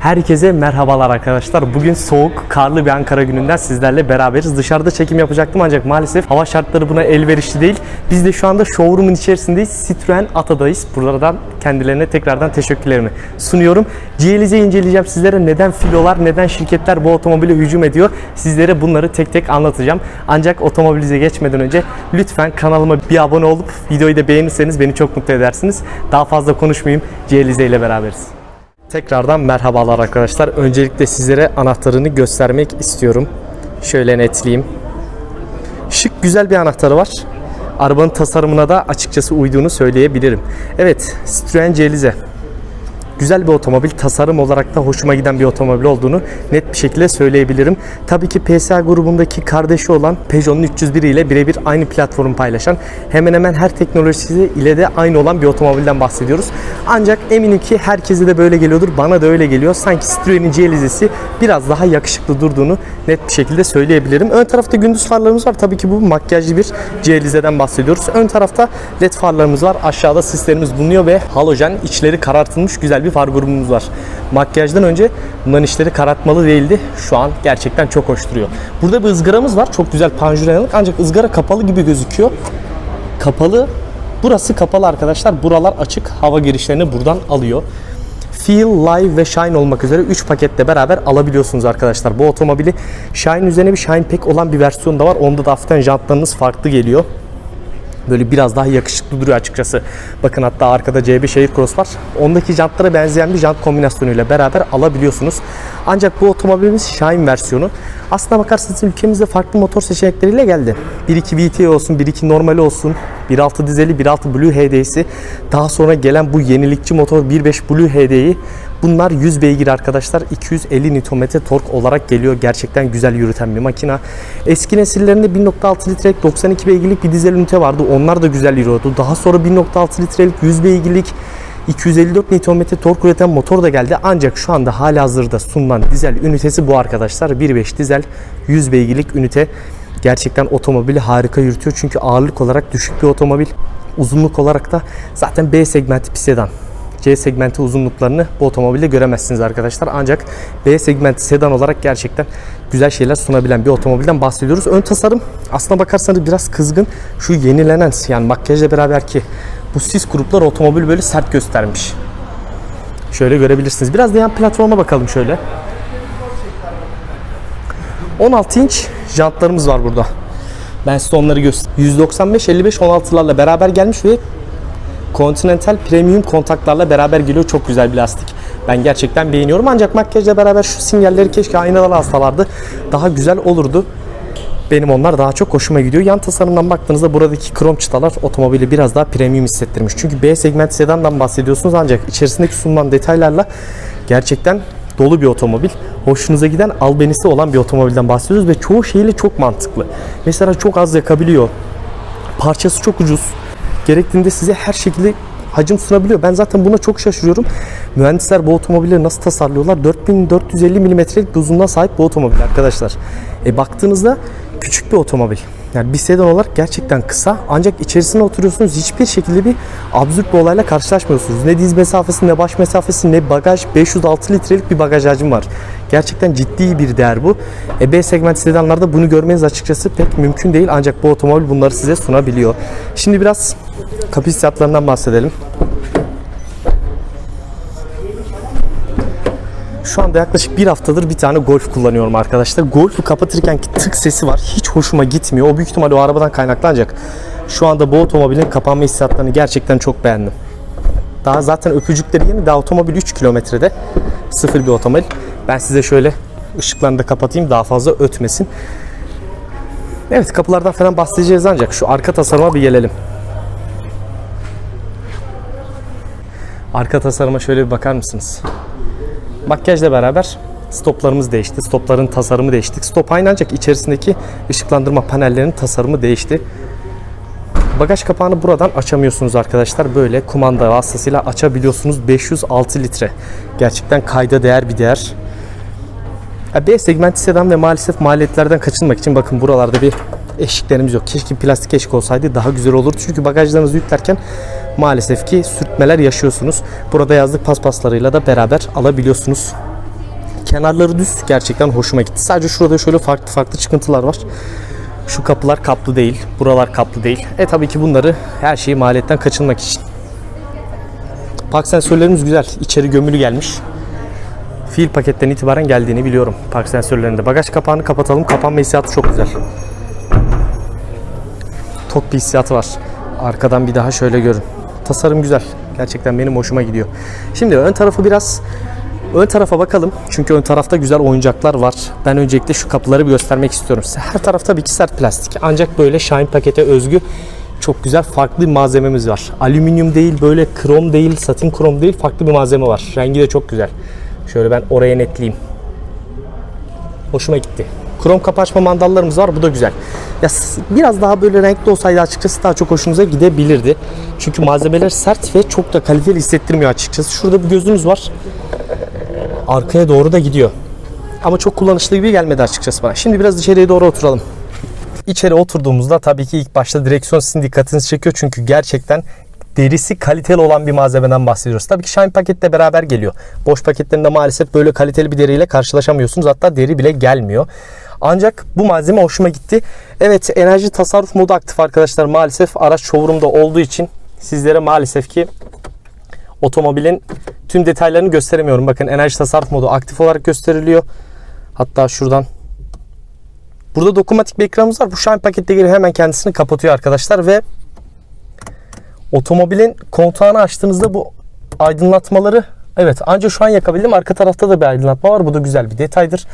Herkese merhabalar arkadaşlar. Bugün soğuk, karlı bir Ankara gününden sizlerle beraberiz. Dışarıda çekim yapacaktım ancak maalesef hava şartları buna elverişli değil. Biz de şu anda showroom'un içerisindeyiz. Citroen Ata'dayız. Buradan kendilerine tekrardan teşekkürlerimi sunuyorum. GLZ'i inceleyeceğim sizlere. Neden filolar, neden şirketler bu otomobile hücum ediyor? Sizlere bunları tek tek anlatacağım. Ancak otomobilize geçmeden önce lütfen kanalıma bir abone olup videoyu da beğenirseniz beni çok mutlu edersiniz. Daha fazla konuşmayayım. GLZ ile beraberiz. Tekrardan merhabalar arkadaşlar. Öncelikle sizlere anahtarını göstermek istiyorum. Şöyle netleyeyim. Şık güzel bir anahtarı var. Arabanın tasarımına da açıkçası uyduğunu söyleyebilirim. Evet, Citroen Celize. Güzel bir otomobil, tasarım olarak da hoşuma giden bir otomobil olduğunu net bir şekilde söyleyebilirim. Tabii ki PSA grubundaki kardeşi olan Peugeot'un 301 ile birebir aynı platformu paylaşan, hemen hemen her teknolojisi ile de aynı olan bir otomobilden bahsediyoruz. Ancak eminim ki herkese de böyle geliyordur, bana da öyle geliyor. Sanki Citroen'in Celizesi biraz daha yakışıklı durduğunu net bir şekilde söyleyebilirim. Ön tarafta gündüz farlarımız var. Tabii ki bu makyajlı bir Celizeden bahsediyoruz. Ön tarafta led farlarımız var. Aşağıda sislerimiz bulunuyor ve halojen içleri karartılmış güzel bir far grubumuz var. Makyajdan önce bunların içleri karartmalı değildi. Şu an gerçekten çok hoş duruyor. Burada bir ızgaramız var. Çok güzel panjur yanık ancak ızgara kapalı gibi gözüküyor. Kapalı. Burası kapalı arkadaşlar. Buralar açık. Hava girişlerini buradan alıyor. Feel, Live ve Shine olmak üzere 3 paketle beraber alabiliyorsunuz arkadaşlar. Bu otomobili Shine üzerine bir Shine Pack olan bir versiyon da var. Onda da hafiften jantlarınız farklı geliyor. Böyle biraz daha yakışıklı duruyor açıkçası. Bakın hatta arkada CB Share Cross var. Ondaki jantlara benzeyen bir jant kombinasyonuyla beraber alabiliyorsunuz. Ancak bu otomobilimiz Shine versiyonu. Aslına bakarsanız ülkemizde farklı motor seçenekleriyle geldi. 1.2 VT olsun, 1.2 normali olsun, 1.6 dizeli, 1.6 Blue HD'si. Daha sonra gelen bu yenilikçi motor 1.5 Blue HD'yi Bunlar 100 beygir arkadaşlar. 250 Nm tork olarak geliyor. Gerçekten güzel yürüten bir makina. Eski nesillerinde 1.6 litrelik 92 beygirlik bir dizel ünite vardı. Onlar da güzel yürüyordu. Daha sonra 1.6 litrelik 100 beygirlik 254 Nm tork üreten motor da geldi. Ancak şu anda hala hazırda sunulan dizel ünitesi bu arkadaşlar. 1.5 dizel 100 beygirlik ünite. Gerçekten otomobili harika yürütüyor. Çünkü ağırlık olarak düşük bir otomobil. Uzunluk olarak da zaten B segmenti bir sedan. C segmenti uzunluklarını bu otomobilde göremezsiniz arkadaşlar. Ancak B segmenti sedan olarak gerçekten güzel şeyler sunabilen bir otomobilden bahsediyoruz. Ön tasarım aslına bakarsanız biraz kızgın. Şu yenilenen yani makyajla beraber ki bu sis gruplar otomobil böyle sert göstermiş. Şöyle görebilirsiniz. Biraz da yan platforma bakalım şöyle. 16 inç jantlarımız var burada. Ben size onları göstereyim. 195 55 16'larla beraber gelmiş ve Continental Premium kontaklarla beraber geliyor. Çok güzel bir lastik. Ben gerçekten beğeniyorum. Ancak makyajla beraber şu sinyalleri keşke aynalı alsalardı. Daha güzel olurdu. Benim onlar daha çok hoşuma gidiyor. Yan tasarımdan baktığınızda buradaki krom çıtalar otomobili biraz daha premium hissettirmiş. Çünkü B segment sedandan bahsediyorsunuz ancak içerisindeki sunulan detaylarla gerçekten dolu bir otomobil. Hoşunuza giden albenisi olan bir otomobilden bahsediyoruz ve çoğu şeyle çok mantıklı. Mesela çok az yakabiliyor. Parçası çok ucuz gerektiğinde size her şekilde hacim sunabiliyor. Ben zaten buna çok şaşırıyorum. Mühendisler bu otomobilleri nasıl tasarlıyorlar? 4450 milimetrelik bir uzunluğa sahip bu otomobil arkadaşlar. E baktığınızda küçük bir otomobil. Yani bir sedan olarak gerçekten kısa ancak içerisine oturuyorsunuz hiçbir şekilde bir absürt bir olayla karşılaşmıyorsunuz. Ne diz mesafesi ne baş mesafesi ne bagaj 506 litrelik bir bagaj hacmi var. Gerçekten ciddi bir değer bu. E B segment sedanlarda bunu görmeniz açıkçası pek mümkün değil ancak bu otomobil bunları size sunabiliyor. Şimdi biraz kapı hissiyatlarından bahsedelim. Şu anda yaklaşık bir haftadır bir tane Golf kullanıyorum arkadaşlar. Golf'u kapatırken ki tık sesi var. Hiç hoşuma gitmiyor. O büyük ihtimalle o arabadan kaynaklanacak. Şu anda bu otomobilin kapanma hissiyatlarını gerçekten çok beğendim. Daha zaten öpücükleri yeni. Daha otomobil 3 kilometrede. Sıfır bir otomobil. Ben size şöyle ışıklarını da kapatayım daha fazla ötmesin. Evet kapılardan falan bahsedeceğiz ancak şu arka tasarıma bir gelelim. Arka tasarıma şöyle bir bakar mısınız? Makyajla beraber stoplarımız değişti. Stopların tasarımı değişti. Stop aynı ancak içerisindeki ışıklandırma panellerinin tasarımı değişti. Bagaj kapağını buradan açamıyorsunuz arkadaşlar. Böyle kumanda vasıtasıyla açabiliyorsunuz. 506 litre. Gerçekten kayda değer bir değer. B segmenti sedan ve maalesef maliyetlerden kaçınmak için bakın buralarda bir eşiklerimiz yok. Keşke plastik eşik olsaydı daha güzel olurdu. Çünkü bagajlarınızı yüklerken maalesef ki sürtmeler yaşıyorsunuz. Burada yazlık paspaslarıyla da beraber alabiliyorsunuz. Kenarları düz. Gerçekten hoşuma gitti. Sadece şurada şöyle farklı farklı çıkıntılar var. Şu kapılar kaplı değil. Buralar kaplı değil. E tabii ki bunları her şeyi maliyetten kaçınmak için. Park sensörlerimiz güzel. İçeri gömülü gelmiş. Fiil paketten itibaren geldiğini biliyorum park sensörlerinde. Bagaj kapağını kapatalım. Kapanma hissiyatı çok güzel. Tok bir hissiyatı var. Arkadan bir daha şöyle görün. Tasarım güzel. Gerçekten benim hoşuma gidiyor. Şimdi ön tarafı biraz ön tarafa bakalım. Çünkü ön tarafta güzel oyuncaklar var. Ben öncelikle şu kapıları bir göstermek istiyorum size. Her taraf tabii ki sert plastik. Ancak böyle Shine pakete özgü çok güzel farklı malzememiz var. Alüminyum değil, böyle krom değil, satin krom değil, farklı bir malzeme var. Rengi de çok güzel. Şöyle ben oraya netleyeyim. Hoşuma gitti. Krom kapı mandallarımız var. Bu da güzel. Ya biraz daha böyle renkli olsaydı açıkçası daha çok hoşunuza gidebilirdi. Çünkü malzemeler sert ve çok da kaliteli hissettirmiyor açıkçası. Şurada bir gözünüz var. Arkaya doğru da gidiyor. Ama çok kullanışlı gibi gelmedi açıkçası bana. Şimdi biraz içeriye doğru oturalım. İçeri oturduğumuzda tabii ki ilk başta direksiyon sizin dikkatinizi çekiyor. Çünkü gerçekten derisi kaliteli olan bir malzemeden bahsediyoruz. Tabii ki Shine paketle beraber geliyor. Boş paketlerinde maalesef böyle kaliteli bir deriyle karşılaşamıyorsunuz. Hatta deri bile gelmiyor. Ancak bu malzeme hoşuma gitti. Evet enerji tasarruf modu aktif arkadaşlar. Maalesef araç showroom'da olduğu için sizlere maalesef ki otomobilin tüm detaylarını gösteremiyorum. Bakın enerji tasarruf modu aktif olarak gösteriliyor. Hatta şuradan Burada dokunmatik bir ekranımız var. Bu Shine pakette geliyor hemen kendisini kapatıyor arkadaşlar ve otomobilin kontağını açtığınızda bu aydınlatmaları evet ancak şu an yakabildim. Arka tarafta da bir aydınlatma var. Bu da güzel bir detaydır.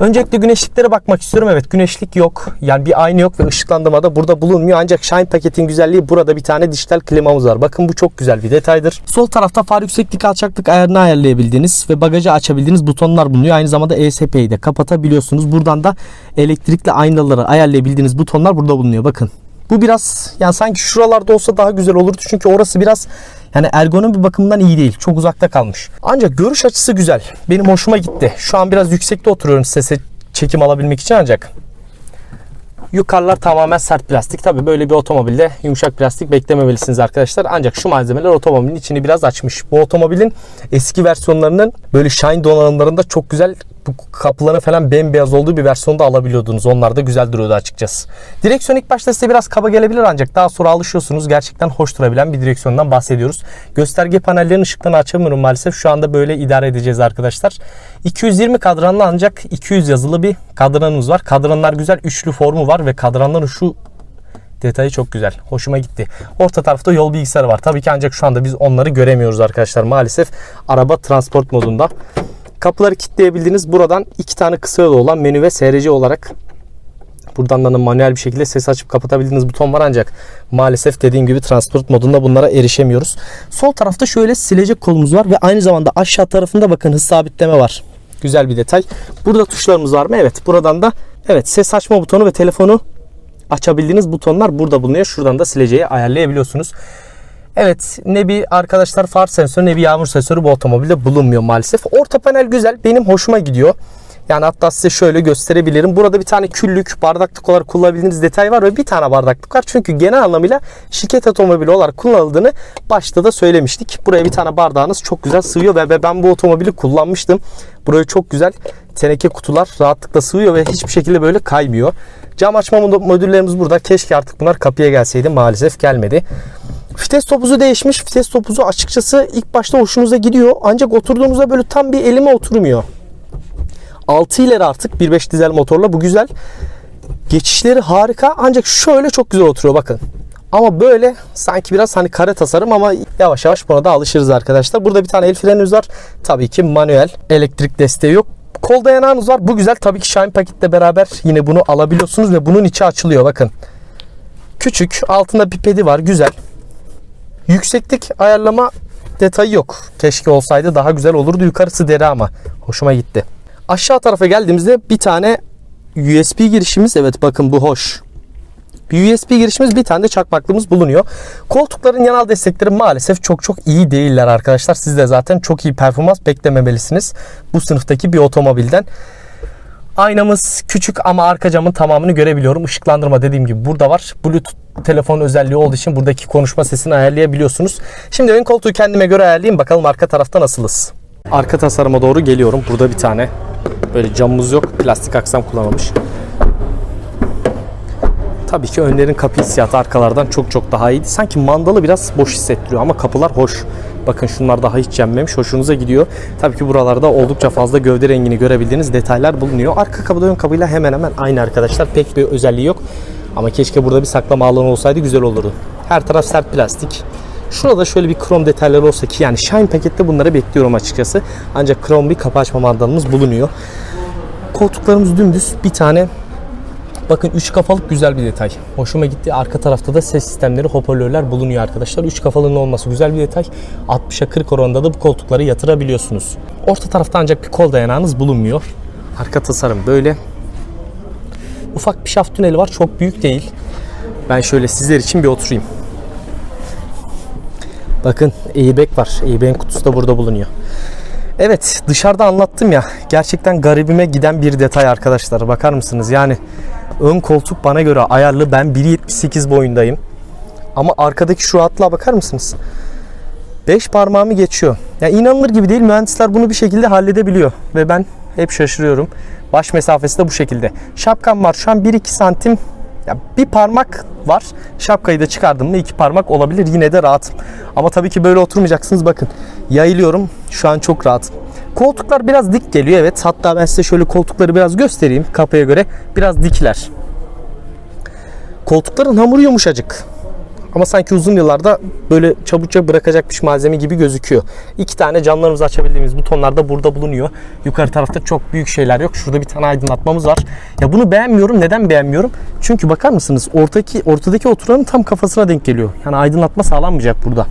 Öncelikle güneşliklere bakmak istiyorum. Evet güneşlik yok. Yani bir ayna yok ve ışıklandırma da burada bulunmuyor. Ancak Shine paketin güzelliği burada bir tane dijital klimamız var. Bakın bu çok güzel bir detaydır. Sol tarafta far yükseklik alçaklık ayarını ayarlayabildiğiniz ve bagajı açabildiğiniz butonlar bulunuyor. Aynı zamanda ESP'yi de kapatabiliyorsunuz. Buradan da elektrikli aynaları ayarlayabildiğiniz butonlar burada bulunuyor. Bakın bu biraz yani sanki şuralarda olsa daha güzel olurdu. Çünkü orası biraz yani ergonomi bakımından iyi değil. Çok uzakta kalmış. Ancak görüş açısı güzel. Benim hoşuma gitti. Şu an biraz yüksekte oturuyorum sese çekim alabilmek için ancak Yukarılar tamamen sert plastik. Tabii böyle bir otomobilde yumuşak plastik beklememelisiniz arkadaşlar. Ancak şu malzemeler otomobilin içini biraz açmış. Bu otomobilin eski versiyonlarının böyle shine donanımlarında çok güzel kapıları falan bembeyaz olduğu bir versiyonda alabiliyordunuz. Onlar da güzel duruyordu açıkçası. Direksiyon ilk başta size biraz kaba gelebilir ancak daha sonra alışıyorsunuz. Gerçekten hoş durabilen bir direksiyondan bahsediyoruz. Gösterge panellerinin ışıklarını açamıyorum maalesef. Şu anda böyle idare edeceğiz arkadaşlar. 220 kadranlı ancak 200 yazılı bir kadranımız var. Kadranlar güzel. Üçlü formu var ve kadranların şu detayı çok güzel. Hoşuma gitti. Orta tarafta yol bilgisayarı var. Tabii ki ancak şu anda biz onları göremiyoruz arkadaşlar. Maalesef araba transport modunda. Kapıları kilitleyebildiğiniz buradan iki tane kısa yolu olan menü ve SRC olarak buradan da manuel bir şekilde ses açıp kapatabildiğiniz buton var ancak maalesef dediğim gibi transport modunda bunlara erişemiyoruz. Sol tarafta şöyle silecek kolumuz var ve aynı zamanda aşağı tarafında bakın hız sabitleme var. Güzel bir detay. Burada tuşlarımız var mı? Evet. Buradan da evet ses açma butonu ve telefonu açabildiğiniz butonlar burada bulunuyor. Şuradan da sileceği ayarlayabiliyorsunuz. Evet ne bir arkadaşlar far sensörü ne bir yağmur sensörü bu otomobilde bulunmuyor maalesef. Orta panel güzel. Benim hoşuma gidiyor. Yani hatta size şöyle gösterebilirim. Burada bir tane küllük, bardaklık olarak kullanabildiğiniz detay var ve bir tane bardaklık var. Çünkü genel anlamıyla şirket otomobili olarak kullanıldığını başta da söylemiştik. Buraya bir tane bardağınız çok güzel sığıyor ve ben bu otomobili kullanmıştım. Buraya çok güzel teneke kutular rahatlıkla sığıyor ve hiçbir şekilde böyle kaymıyor. Cam açma mod- modüllerimiz burada. Keşke artık bunlar kapıya gelseydi. Maalesef gelmedi. Vites topuzu değişmiş. Vites topuzu açıkçası ilk başta hoşunuza gidiyor. Ancak oturduğunuzda böyle tam bir elime oturmuyor. 6 ileri artık 1.5 dizel motorla bu güzel. Geçişleri harika ancak şöyle çok güzel oturuyor bakın. Ama böyle sanki biraz hani kare tasarım ama yavaş yavaş buna da alışırız arkadaşlar. Burada bir tane el frenimiz var. Tabii ki manuel. Elektrik desteği yok. Kol dayanağınız var. Bu güzel. Tabii ki Shine paketle beraber yine bunu alabiliyorsunuz ve bunun içi açılıyor bakın. Küçük. Altında bir pedi var. Güzel. Yükseklik ayarlama detayı yok. Keşke olsaydı daha güzel olurdu. Yukarısı deri ama. Hoşuma gitti. Aşağı tarafa geldiğimizde bir tane USB girişimiz. Evet bakın bu hoş. Bir USB girişimiz bir tane de çakmaklığımız bulunuyor. Koltukların yanal destekleri maalesef çok çok iyi değiller arkadaşlar. Siz de zaten çok iyi performans beklememelisiniz. Bu sınıftaki bir otomobilden. Aynamız küçük ama arka camın tamamını görebiliyorum. Işıklandırma dediğim gibi burada var. Bluetooth telefon özelliği olduğu için buradaki konuşma sesini ayarlayabiliyorsunuz. Şimdi ön koltuğu kendime göre ayarlayayım. Bakalım arka tarafta nasılız. Arka tasarıma doğru geliyorum. Burada bir tane Böyle camımız yok. Plastik aksam kullanılmış. Tabii ki önlerin kapı hissiyatı arkalardan çok çok daha iyiydi. Sanki mandalı biraz boş hissettiriyor ama kapılar hoş. Bakın şunlar daha hiç yenmemiş. Hoşunuza gidiyor. Tabii ki buralarda oldukça fazla gövde rengini görebildiğiniz detaylar bulunuyor. Arka kapıda ön kapıyla hemen hemen aynı arkadaşlar. Pek bir özelliği yok. Ama keşke burada bir saklama alanı olsaydı güzel olurdu. Her taraf sert plastik. Şurada şöyle bir krom detayları olsa ki yani Shine pakette bunları bekliyorum açıkçası. Ancak krom bir kapı açma bulunuyor. Koltuklarımız dümdüz. Bir tane Bakın 3 kafalık güzel bir detay. Hoşuma gitti. Arka tarafta da ses sistemleri, hoparlörler bulunuyor arkadaşlar. 3 kafalının olması güzel bir detay. 60'a 40 oranında da bu koltukları yatırabiliyorsunuz. Orta tarafta ancak bir kol dayanağınız bulunmuyor. Arka tasarım böyle. Ufak bir şaft tüneli var. Çok büyük değil. Ben şöyle sizler için bir oturayım. Bakın airbag var. Airbag'in kutusu da burada bulunuyor. Evet dışarıda anlattım ya gerçekten garibime giden bir detay arkadaşlar bakar mısınız yani ön koltuk bana göre ayarlı ben 1.78 boyundayım ama arkadaki şu atla bakar mısınız 5 parmağımı geçiyor ya inanılır gibi değil mühendisler bunu bir şekilde halledebiliyor ve ben hep şaşırıyorum baş mesafesi de bu şekilde şapkam var şu an 1-2 santim ya bir parmak var. Şapkayı da çıkardım mı iki parmak olabilir. Yine de rahatım. Ama tabii ki böyle oturmayacaksınız. Bakın yayılıyorum. Şu an çok rahatım. Koltuklar biraz dik geliyor evet. Hatta ben size şöyle koltukları biraz göstereyim kapıya göre. Biraz dikler. Koltukların hamuru yumuşacık. Ama sanki uzun yıllarda böyle çabucak bırakacakmış malzeme gibi gözüküyor. İki tane camlarımızı açabildiğimiz butonlar da burada bulunuyor. Yukarı tarafta çok büyük şeyler yok. Şurada bir tane aydınlatmamız var. Ya bunu beğenmiyorum. Neden beğenmiyorum? Çünkü bakar mısınız? Ortadaki ortadaki oturanın tam kafasına denk geliyor. Yani aydınlatma sağlanmayacak burada.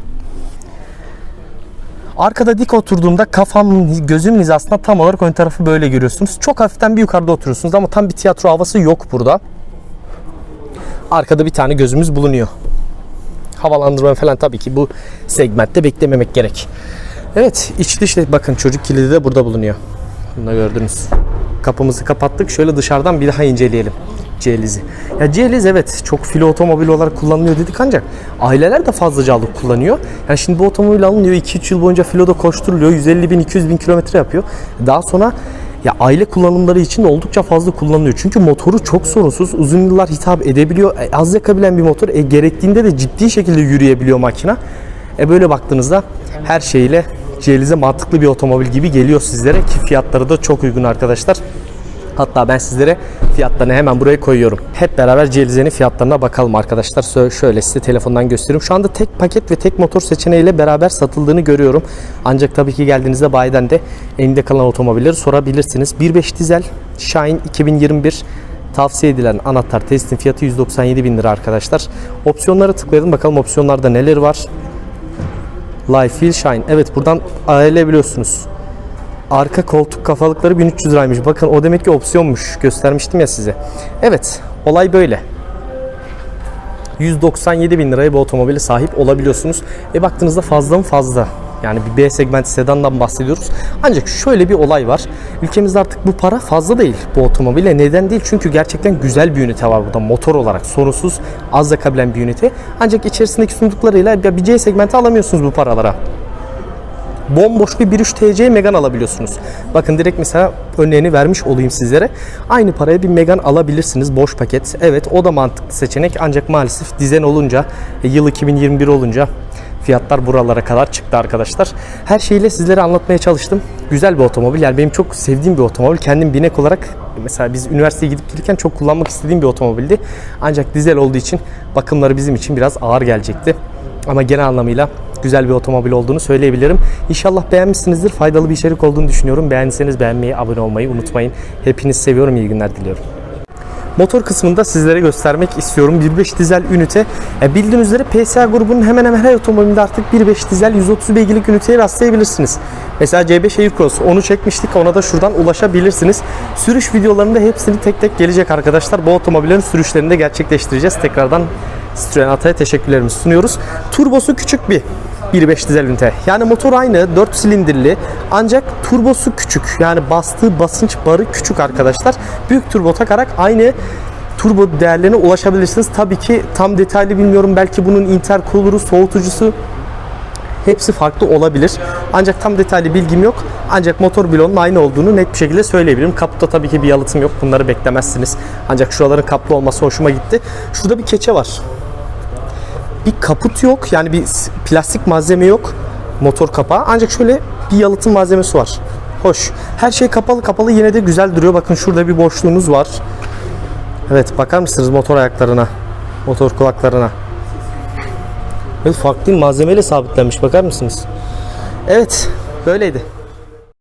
Arkada dik oturduğumda kafam gözümün hizasında tam olarak ön tarafı böyle görüyorsunuz. Çok hafiften bir yukarıda oturuyorsunuz ama tam bir tiyatro havası yok burada. Arkada bir tane gözümüz bulunuyor havalandırma falan tabii ki bu segmentte beklememek gerek. Evet iç dış bakın çocuk kilidi de burada bulunuyor. Bunu da gördünüz. Kapımızı kapattık. Şöyle dışarıdan bir daha inceleyelim. Cihalizi. Ya cihaliz evet çok filo otomobil olarak kullanılıyor dedik ancak aileler de fazlaca alıp kullanıyor. Yani şimdi bu otomobil alınıyor 2-3 yıl boyunca filoda koşturuluyor. 150 bin 200 bin kilometre yapıyor. Daha sonra ya aile kullanımları için oldukça fazla kullanılıyor. Çünkü motoru çok sorunsuz, uzun yıllar hitap edebiliyor. E, az yakabilen bir motor. E, gerektiğinde de ciddi şekilde yürüyebiliyor makina. E böyle baktığınızda her şeyle Cihalize mantıklı bir otomobil gibi geliyor sizlere ki fiyatları da çok uygun arkadaşlar. Hatta ben sizlere fiyatlarını hemen buraya koyuyorum. Hep beraber Celize'nin fiyatlarına bakalım arkadaşlar. Şöyle size telefondan göstereyim. Şu anda tek paket ve tek motor seçeneğiyle beraber satıldığını görüyorum. Ancak tabii ki geldiğinizde bayiden de elinde kalan otomobilleri sorabilirsiniz. 1.5 dizel Shine 2021 tavsiye edilen anahtar testin fiyatı 197 bin lira arkadaşlar. Opsiyonlara tıklayalım bakalım opsiyonlarda neler var. Life Feel Shine. Evet buradan ayarlayabiliyorsunuz. Arka koltuk kafalıkları 1300 liraymış. Bakın o demek ki opsiyonmuş. Göstermiştim ya size. Evet olay böyle. 197 bin liraya bu otomobile sahip olabiliyorsunuz. E baktığınızda fazla mı fazla. Yani bir B segment sedandan bahsediyoruz. Ancak şöyle bir olay var. Ülkemizde artık bu para fazla değil bu otomobile. Neden değil? Çünkü gerçekten güzel bir ünite var burada. Motor olarak sorunsuz az yakabilen bir ünite. Ancak içerisindeki sunduklarıyla bir C segmenti alamıyorsunuz bu paralara bomboş bir 1.3 TC Megan alabiliyorsunuz. Bakın direkt mesela örneğini vermiş olayım sizlere. Aynı paraya bir Megan alabilirsiniz boş paket. Evet o da mantıklı seçenek ancak maalesef dizen olunca e, yıl 2021 olunca fiyatlar buralara kadar çıktı arkadaşlar. Her şeyle sizlere anlatmaya çalıştım. Güzel bir otomobil. Yani benim çok sevdiğim bir otomobil. Kendim binek olarak mesela biz üniversiteye gidip gelirken çok kullanmak istediğim bir otomobildi. Ancak dizel olduğu için bakımları bizim için biraz ağır gelecekti. Ama genel anlamıyla güzel bir otomobil olduğunu söyleyebilirim. İnşallah beğenmişsinizdir. Faydalı bir içerik olduğunu düşünüyorum. Beğendiyseniz beğenmeyi, abone olmayı unutmayın. Hepinizi seviyorum. İyi günler diliyorum. Motor kısmında sizlere göstermek istiyorum. 1.5 dizel ünite. E bildiğiniz üzere PSA grubunun hemen hemen her otomobilinde artık 1.5 dizel 130 beygirlik üniteye rastlayabilirsiniz. Mesela C5 Aircross onu çekmiştik ona da şuradan ulaşabilirsiniz. Sürüş videolarında hepsini tek tek gelecek arkadaşlar. Bu otomobillerin sürüşlerini de gerçekleştireceğiz. Tekrardan Citroen Ata'ya teşekkürlerimizi sunuyoruz. Turbosu küçük bir 1.5 dizel ünite. Yani motor aynı 4 silindirli ancak turbosu küçük. Yani bastığı basınç barı küçük arkadaşlar. Büyük turbo takarak aynı turbo değerlerine ulaşabilirsiniz. Tabii ki tam detaylı bilmiyorum. Belki bunun intercooler'ı, soğutucusu hepsi farklı olabilir. Ancak tam detaylı bilgim yok. Ancak motor bloğunun aynı olduğunu net bir şekilde söyleyebilirim. Kaputta tabii ki bir yalıtım yok. Bunları beklemezsiniz. Ancak şuraların kaplı olması hoşuma gitti. Şurada bir keçe var. Bir kaput yok. Yani bir plastik malzeme yok. Motor kapağı. Ancak şöyle bir yalıtım malzemesi var. Hoş. Her şey kapalı kapalı yine de güzel duruyor. Bakın şurada bir boşluğunuz var. Evet bakar mısınız motor ayaklarına? Motor kulaklarına. Evet farklı malzemeyle sabitlenmiş bakar mısınız? Evet böyleydi.